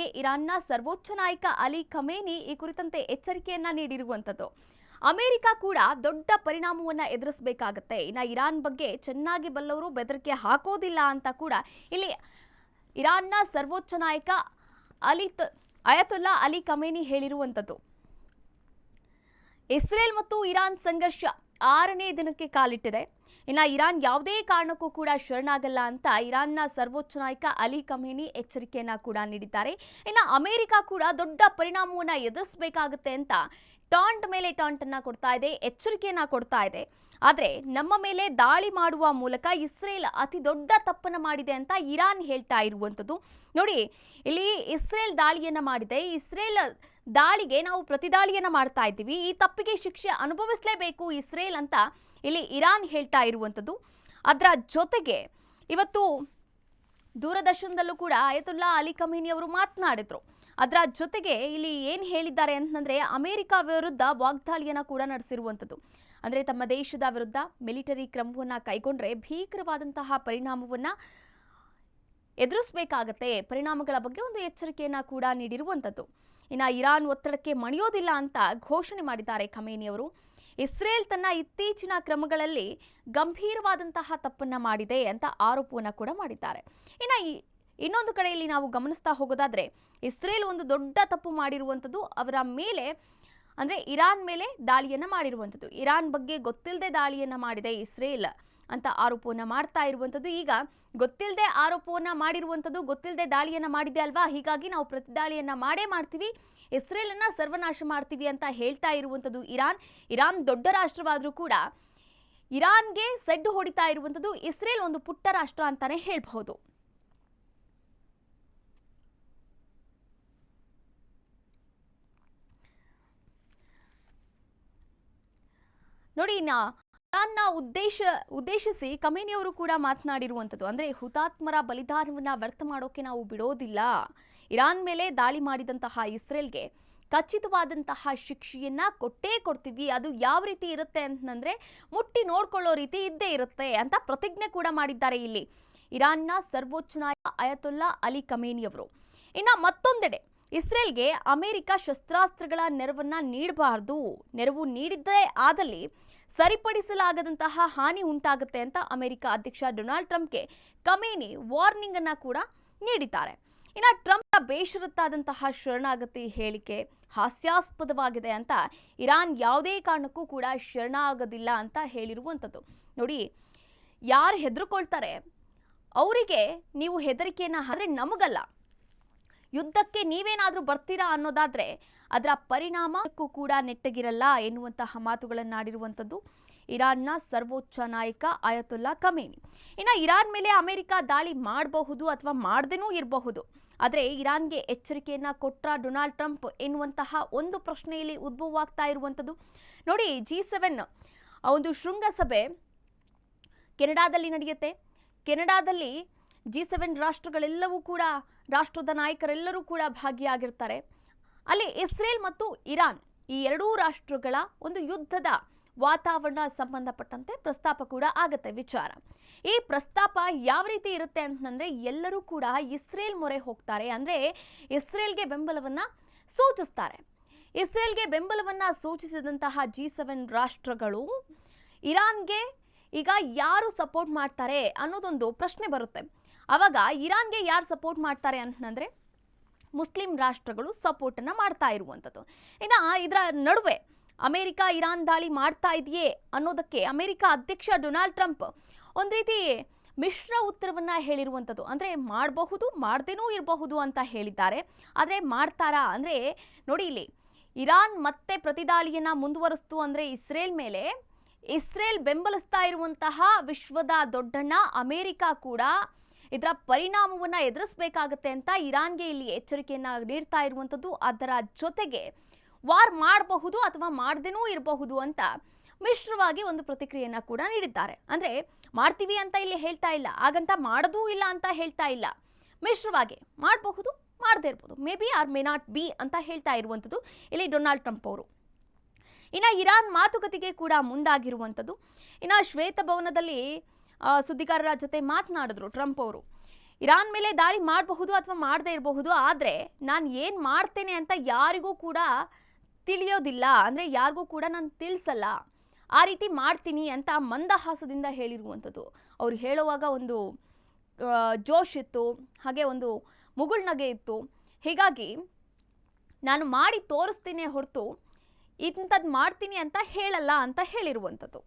ಹಾಗೆ ಇರಾನ್ನ ಸರ್ವೋಚ್ಚ ನಾಯಕ ಅಲಿ ಖಮೇನಿ ಈ ಕುರಿತಂತೆ ಎಚ್ಚರಿಕೆಯನ್ನ ನೀಡಿರುವಂಥದ್ದು. ಅಮೆರಿಕ ಕೂಡ ದೊಡ್ಡ ಪರಿಣಾಮವನ್ನ ಎದುರಿಸಬೇಕಾಗತ್ತೆ. ಇನ್ನು ಇರಾನ್ ಬಗ್ಗೆ ಚೆನ್ನಾಗಿ ಬಲ್ಲವರು ಬೆದರಿಕೆ ಹಾಕೋದಿಲ್ಲ ಅಂತ ಕೂಡ ಇಲ್ಲಿ ಇರಾನ್ನ ಸರ್ವೋಚ್ಚ ನಾಯಕ ಅಲಿ ಅಯತುಲ್ಲಾ ಅಲಿ ಖಮೇನಿ ಹೇಳಿರುವಂಥದ್ದು. ಇಸ್ರೇಲ್ ಮತ್ತು ಇರಾನ್ ಸಂಘರ್ಷ ಆರನೇ ದಿನಕ್ಕೆ ಕಾಲಿಟ್ಟಿದೆ. ಇನ್ನು ಇರಾನ್ ಯಾವುದೇ ಕಾರಣಕ್ಕೂ ಕೂಡ ಶರಣಾಗಲ್ಲ ಅಂತ ಇರಾನ್ನ ಸರ್ವೋಚ್ಚ ನಾಯಕ ಅಲಿ ಕಮೇನಿ ಎಚ್ಚರಿಕೆಯನ್ನ ಕೂಡ ನೀಡಿದ್ದಾರೆ. ಇನ್ನು ಅಮೆರಿಕ ಕೂಡ ದೊಡ್ಡ ಪರಿಣಾಮವನ್ನು ಎದುರಿಸಬೇಕಾಗುತ್ತೆ ಅಂತ ಟಾಂಟ್ ಮೇಲೆ ಟಾಂಟನ್ನು ಕೊಡ್ತಾ ಇದೆ, ಎಚ್ಚರಿಕೆಯನ್ನ ಕೊಡ್ತಾ ಇದೆ. ಆದರೆ ನಮ್ಮ ಮೇಲೆ ದಾಳಿ ಮಾಡುವ ಮೂಲಕ ಇಸ್ರೇಲ್ ಅತಿ ದೊಡ್ಡ ತಪ್ಪನ್ನು ಮಾಡಿದೆ ಅಂತ ಇರಾನ್ ಹೇಳ್ತಾ ಇರುವಂಥದ್ದು. ನೋಡಿ, ಇಲ್ಲಿ ಇಸ್ರೇಲ್ ದಾಳಿಯನ್ನು ಮಾಡಿದೆ. ಇಸ್ರೇಲ್ ದಾಳಿಗೆ ನಾವು ಪ್ರತಿದಾಳಿಯನ್ನು ಮಾಡ್ತಾ ಇದ್ದೀವಿ. ಈ ತಪ್ಪಿಗೆ ಶಿಕ್ಷೆ ಅನುಭವಿಸಲೇಬೇಕು ಇಸ್ರೇಲ್ ಅಂತ ಇಲ್ಲಿ ಇರಾನ್ ಹೇಳ್ತಾ ಇರುವಂಥದ್ದು. ಅದರ ಜೊತೆಗೆ ಇವತ್ತು ದೂರದರ್ಶನದಲ್ಲೂ ಕೂಡ ಅಯತುಲ್ಲಾ ಅಲಿ ಕಮೀನಿ ಅವರು ಮಾತನಾಡಿದ್ರು. ಅದರ ಜೊತೆಗೆ ಇಲ್ಲಿ ಏನು ಹೇಳಿದ್ದಾರೆ ಅಂತಂದರೆ ಅಮೆರಿಕ ವಿರುದ್ಧ ವಾಗ್ದಾಳಿಯನ್ನು ಕೂಡ ನಡೆಸಿರುವಂಥದ್ದು. ಅಂದರೆ ತಮ್ಮ ದೇಶದ ವಿರುದ್ಧ ಮಿಲಿಟರಿ ಕ್ರಮವನ್ನು ಕೈಗೊಂಡ್ರೆ ಭೀಕರವಾದಂತಹ ಪರಿಣಾಮವನ್ನು ಎದುರಿಸಬೇಕಾಗತ್ತೆ. ಪರಿಣಾಮಗಳ ಬಗ್ಗೆ ಒಂದು ಎಚ್ಚರಿಕೆಯನ್ನು ಕೂಡ ನೀಡಿರುವಂಥದ್ದು. ಇನ್ನು ಇರಾನ್ ಒತ್ತಡಕ್ಕೆ ಮಣಿಯೋದಿಲ್ಲ ಅಂತ ಘೋಷಣೆ ಮಾಡಿದ್ದಾರೆ ಖಮೇನಿಯವರು ಇಸ್ರೇಲ್ ತನ್ನ ಇತ್ತೀಚಿನ ಕ್ರಮಗಳಲ್ಲಿ ಗಂಭೀರವಾದಂತಹ ತಪ್ಪನ್ನ ಮಾಡಿದೆ ಅಂತ ಆರೋಪವನ್ನು ಕೂಡ ಮಾಡಿದ್ದಾರೆ. ಇನ್ನು ಇನ್ನೊಂದು ಕಡೆಯಲ್ಲಿ ನಾವು ಗಮನಿಸ್ತಾ ಹೋಗೋದಾದರೆ, ಇಸ್ರೇಲ್ ಒಂದು ದೊಡ್ಡ ತಪ್ಪು ಮಾಡಿರುವಂಥದ್ದು ಅವರ ಮೇಲೆ, ಅಂದರೆ ಇರಾನ್ ಮೇಲೆ ದಾಳಿಯನ್ನು ಮಾಡಿರುವಂಥದ್ದು. ಇರಾನ್ ಬಗ್ಗೆ ಗೊತ್ತಿಲ್ಲದೆ ದಾಳಿಯನ್ನು ಮಾಡಿದೆ ಇಸ್ರೇಲ್ ಅಂತ ಆರೋಪವನ್ನು ಮಾಡ್ತಾ ಇರುವಂಥದ್ದು. ಈಗ ಗೊತ್ತಿಲ್ಲದೆ ಆರೋಪವನ್ನು ಮಾಡಿರುವಂಥದ್ದು ಗೊತ್ತಿಲ್ಲದೆ ದಾಳಿಯನ್ನು ಮಾಡಿದೆ ಅಲ್ವಾ? ಹೀಗಾಗಿ ನಾವು ಪ್ರತಿದಾಳಿಯನ್ನು ಮಾಡೇ ಮಾಡ್ತೀವಿ. ಇಸ್ರೇಲನ್ನು ಸರ್ವನಾಶ ಮಾಡ್ತೀವಿ ಅಂತ ಹೇಳ್ತಾ ಇರುವಂಥದ್ದು ಇರಾನ್. ಇರಾನ್ ದೊಡ್ಡ ರಾಷ್ಟ್ರವಾದರೂ ಕೂಡ ಇರಾನ್ಗೆ ಸೆಡ್ಡು ಹೊಡಿತಾ ಇರುವಂಥದ್ದು ಇಸ್ರೇಲ್ ಒಂದು ಪುಟ್ಟ ರಾಷ್ಟ್ರ ಅಂತಲೇ ಹೇಳ್ಬಹುದು. ನೋಡಿ, ನಾ ಇರಾನ್ನ ಉದ್ದೇಶ, ಉದ್ದೇಶಿಸಿ ಕಮೇನಿಯವರು ಕೂಡ ಮಾತನಾಡಿರುವಂಥದ್ದು. ಅಂದರೆ ಹುತಾತ್ಮರ ಬಲಿದಾನವನ್ನು ವ್ಯರ್ಥ ಮಾಡೋಕೆ ನಾವು ಬಿಡೋದಿಲ್ಲ. ಇರಾನ್ ಮೇಲೆ ದಾಳಿ ಮಾಡಿದಂತಹ ಇಸ್ರೇಲ್ಗೆ ಖಚಿತವಾದಂತಹ ಶಿಕ್ಷೆಯನ್ನ ಕೊಟ್ಟೇ ಕೊಡ್ತೀವಿ. ಅದು ಯಾವ ರೀತಿ ಇರುತ್ತೆ ಅಂತಂದ್ರೆ, ಮುಟ್ಟಿ ನೋಡ್ಕೊಳ್ಳೋ ರೀತಿ ಇದ್ದೇ ಇರುತ್ತೆ ಅಂತ ಪ್ರತಿಜ್ಞೆ ಕೂಡ ಮಾಡಿದ್ದಾರೆ ಇಲ್ಲಿ. ಇರಾನ್ನ ಸರ್ವೋಚ್ಚ ನಾಯಕ ಅಯತುಲ್ಲಾ ಅಲಿ ಕಮೇನಿಯವರು ಇನ್ನು ಮತ್ತೊಂದೆಡೆ ಇಸ್ರೇಲ್ಗೆ ಅಮೆರಿಕ ಶಸ್ತ್ರಾಸ್ತ್ರಗಳ ನೆರವನ್ನ ನೀಡಬಾರದು. ನೆರವು ನೀಡಿದ್ದೇ ಆದಲ್ಲಿ ಸರಿಪಡಿಸಲಾಗದಂತಹ ಹಾನಿ ಉಂಟಾಗುತ್ತೆ ಅಂತ ಅಮೆರಿಕ ಅಧ್ಯಕ್ಷ ಡೊನಾಲ್ಡ್ ಟ್ರಂಪ್ಗೆ ಕಮೇನಿ ವಾರ್ನಿಂಗ್ ಅನ್ನ ಕೂಡ ನೀಡಿದ್ದಾರೆ. ಇನ್ನು ಟ್ರಂಪ್ ಬೇಷರತ್ತಾದಂತಹ ಶರಣಾಗತಿ ಹೇಳಿಕೆ ಹಾಸ್ಯಾಸ್ಪದವಾಗಿದೆ ಅಂತ ಇರಾನ್ ಯಾವುದೇ ಕಾರಣಕ್ಕೂ ಕೂಡ ಶರಣಾಗದಿಲ್ಲ ಅಂತ ಹೇಳಿರುವಂಥದ್ದು. ನೋಡಿ, ಯಾರು ಹೆದರ್ಕೊಳ್ತಾರೆ? ಅವರಿಗೆ ನೀವು ಹೆದರಿಕೆಯನ್ನು ಆದರೆ ನಮಗಲ್ಲ. ಯುದ್ಧಕ್ಕೆ ನೀವೇನಾದರೂ ಬರ್ತೀರಾ ಅನ್ನೋದಾದ್ರೆ ಅದರ ಪರಿಣಾಮಕ್ಕೂ ಕೂಡ ನೆಟ್ಟಗಿರಲ್ಲ ಎನ್ನುವಂತಹ ಮಾತುಗಳನ್ನಾಡಿರುವಂಥದ್ದು ಇರಾನ್ನ ಸರ್ವೋಚ್ಚ ನಾಯಕ ಅಯತುಲ್ಲಾ ಖಮೇನಿ. ಇನ್ನು ಇರಾನ್ ಮೇಲೆ ಅಮೆರಿಕ ದಾಳಿ ಮಾಡಬಹುದು ಅಥವಾ ಮಾಡದೇನೂ ಇರಬಹುದು. ಆದರೆ ಇರಾನ್ಗೆ ಎಚ್ಚರಿಕೆಯನ್ನು ಕೊಟ್ಟ ಡೊನಾಲ್ಡ್ ಟ್ರಂಪ್ ಎನ್ನುವಂತಹ ಒಂದು ಪ್ರಶ್ನೆಯಲ್ಲಿ ಉದ್ಭವವಾಗ್ತಾ ಇರುವಂಥದ್ದು. ನೋಡಿ, ಜಿ ಸೆವೆನ್ ಒಂದು ಶೃಂಗಸಭೆ ಕೆನಡಾದಲ್ಲಿ ನಡೆಯುತ್ತೆ. ಕೆನಡಾದಲ್ಲಿ ಜಿ ಸೆವೆನ್ ರಾಷ್ಟ್ರಗಳೆಲ್ಲವೂ ಕೂಡ, ರಾಷ್ಟ್ರದ ನಾಯಕರೆಲ್ಲರೂ ಕೂಡ ಭಾಗಿಯಾಗಿರ್ತಾರೆ. ಅಲ್ಲಿ ಇಸ್ರೇಲ್ ಮತ್ತು ಇರಾನ್ ಈ ಎರಡೂ ರಾಷ್ಟ್ರಗಳ ಒಂದು ಯುದ್ಧದ ವಾತಾವರಣ ಸಂಬಂಧಪಟ್ಟಂತೆ ಪ್ರಸ್ತಾಪ ಕೂಡ ಆಗತ್ತೆ ವಿಚಾರ. ಈ ಪ್ರಸ್ತಾಪ ಯಾವ ರೀತಿ ಇರುತ್ತೆ ಅಂತಂದ್ರೆ, ಎಲ್ಲರೂ ಕೂಡ ಇಸ್ರೇಲ್ ಮೊರೆ ಹೋಗ್ತಾರೆ. ಅಂದ್ರೆ ಇಸ್ರೇಲ್ಗೆ ಬೆಂಬಲವನ್ನ ಸೂಚಿಸ್ತಾರೆ. ಇಸ್ರೇಲ್ಗೆ ಬೆಂಬಲವನ್ನ ಸೂಚಿಸಿದಂತಹ ಜಿ ಸೆವೆನ್ ರಾಷ್ಟ್ರಗಳು ಇರಾನ್ಗೆ ಈಗ ಯಾರು ಸಪೋರ್ಟ್ ಮಾಡ್ತಾರೆ ಅನ್ನೋದೊಂದು ಪ್ರಶ್ನೆ ಬರುತ್ತೆ. ಅವಾಗ ಇರಾನ್ಗೆ ಯಾರು ಸಪೋರ್ಟ್ ಮಾಡ್ತಾರೆ ಅಂತಂದರೆ ಮುಸ್ಲಿಂ ರಾಷ್ಟ್ರಗಳು ಸಪೋರ್ಟನ್ನು ಮಾಡ್ತಾ ಇರುವಂಥದ್ದು ಇನ್ನು ಇದರ ನಡುವೆ ಅಮೆರಿಕ ಇರಾನ್ ದಾಳಿ ಮಾಡ್ತಾ ಇದೆಯೇ ಅನ್ನೋದಕ್ಕೆ ಅಮೆರಿಕ ಅಧ್ಯಕ್ಷ ಡೊನಾಲ್ಡ್ ಟ್ರಂಪ್ ಒಂದು ರೀತಿ ಮಿಶ್ರ ಉತ್ತರವನ್ನು ಹೇಳಿರುವಂಥದ್ದು ಅಂದರೆ ಮಾಡಬಹುದು, ಮಾಡ್ದೇನೂ ಇರಬಹುದು ಅಂತ ಹೇಳಿದ್ದಾರೆ. ಆದರೆ ಮಾಡ್ತಾರಾ? ಅಂದರೆ ನೋಡಿ ಇಲ್ಲಿ, ಇರಾನ್ ಮತ್ತೆ ಪ್ರತಿದಾಳಿಯನ್ನು ಮುಂದುವರಿಸ್ತು ಅಂದರೆ ಇಸ್ರೇಲ್ ಮೇಲೆ ಇಸ್ರೇಲ್ ಬೆಂಬಲಿಸ್ತಾ ಇರುವಂತಹ ವಿಶ್ವದ ದೊಡ್ಡಣ್ಣ ಅಮೇರಿಕಾ ಕೂಡ ಇದರ ಪರಿಣಾಮವನ್ನು ಎದುರಿಸಬೇಕಾಗತ್ತೆ ಅಂತ ಇರಾನ್ಗೆ ಇಲ್ಲಿ ಎಚ್ಚರಿಕೆಯನ್ನ ನೀಡ್ತಾ ಇರುವಂಥದ್ದು ಅದರ ಜೊತೆಗೆ ವಾರ್ ಮಾಡಬಹುದು ಅಥವಾ ಮಾಡದೇನೂ ಇರಬಹುದು ಅಂತ ಮಿಶ್ರವಾಗಿ ಒಂದು ಪ್ರತಿಕ್ರಿಯೆಯನ್ನು ಕೂಡ ನೀಡಿದ್ದಾರೆ. ಅಂದ್ರೆ ಮಾಡ್ತೀವಿ ಅಂತ ಇಲ್ಲಿ ಹೇಳ್ತಾ ಇಲ್ಲ, ಹಾಗಂತ ಮಾಡೋದೂ ಇಲ್ಲ ಅಂತ ಹೇಳ್ತಾ ಇಲ್ಲ. ಮಿಶ್ರವಾಗಿ ಮಾಡಬಹುದು, ಮಾಡದೇ ಇರ್ಬೋದು. May be or may not be ಅಂತ ಹೇಳ್ತಾ ಇರುವಂಥದ್ದು ಇಲ್ಲಿ ಡೊನಾಲ್ಡ್ ಟ್ರಂಪ್ ಅವರು. ಇನ್ನು ಇರಾನ್ ಮಾತುಕತೆಗೆ ಕೂಡ ಮುಂದಾಗಿರುವಂಥದ್ದು ಇನ್ನು ಶ್ವೇತಭವನದಲ್ಲಿ ಸುದ್ದಿಗಾರರ ಜೊತೆ ಮಾತನಾಡಿದ್ರು ಟ್ರಂಪ್ ಅವರು. ಇರಾನ್ ಮೇಲೆ ದಾಳಿ ಮಾಡಬಹುದು ಅಥವಾ ಮಾಡದೇ ಇರಬಹುದು, ಆದರೆ ನಾನು ಏನು ಮಾಡ್ತೇನೆ ಅಂತ ಯಾರಿಗೂ ಕೂಡ ತಿಳಿಯೋದಿಲ್ಲ. ಅಂದರೆ ಯಾರಿಗೂ ಕೂಡ ನಾನು ತಿಳಿಸಲ್ಲ. ಆ ರೀತಿ ಮಾಡ್ತೀನಿ ಅಂತ ಮಂದಹಾಸದಿಂದ ಹೇಳಿರುವಂಥದ್ದು. ಅವ್ರು ಹೇಳುವಾಗ ಒಂದು ಜೋಶ್ ಇತ್ತು, ಹಾಗೆ ಒಂದು ಮುಗುಳ್ನಗೆ ಇತ್ತು. ಹೀಗಾಗಿ ನಾನು ಮಾಡಿ ತೋರಿಸ್ತೀನಿ ಹೊರತು ಇಂಥದ್ದು ಮಾಡ್ತೀನಿ ಅಂತ ಹೇಳಲ್ಲ ಅಂತ ಹೇಳಿರುವಂಥದ್ದು.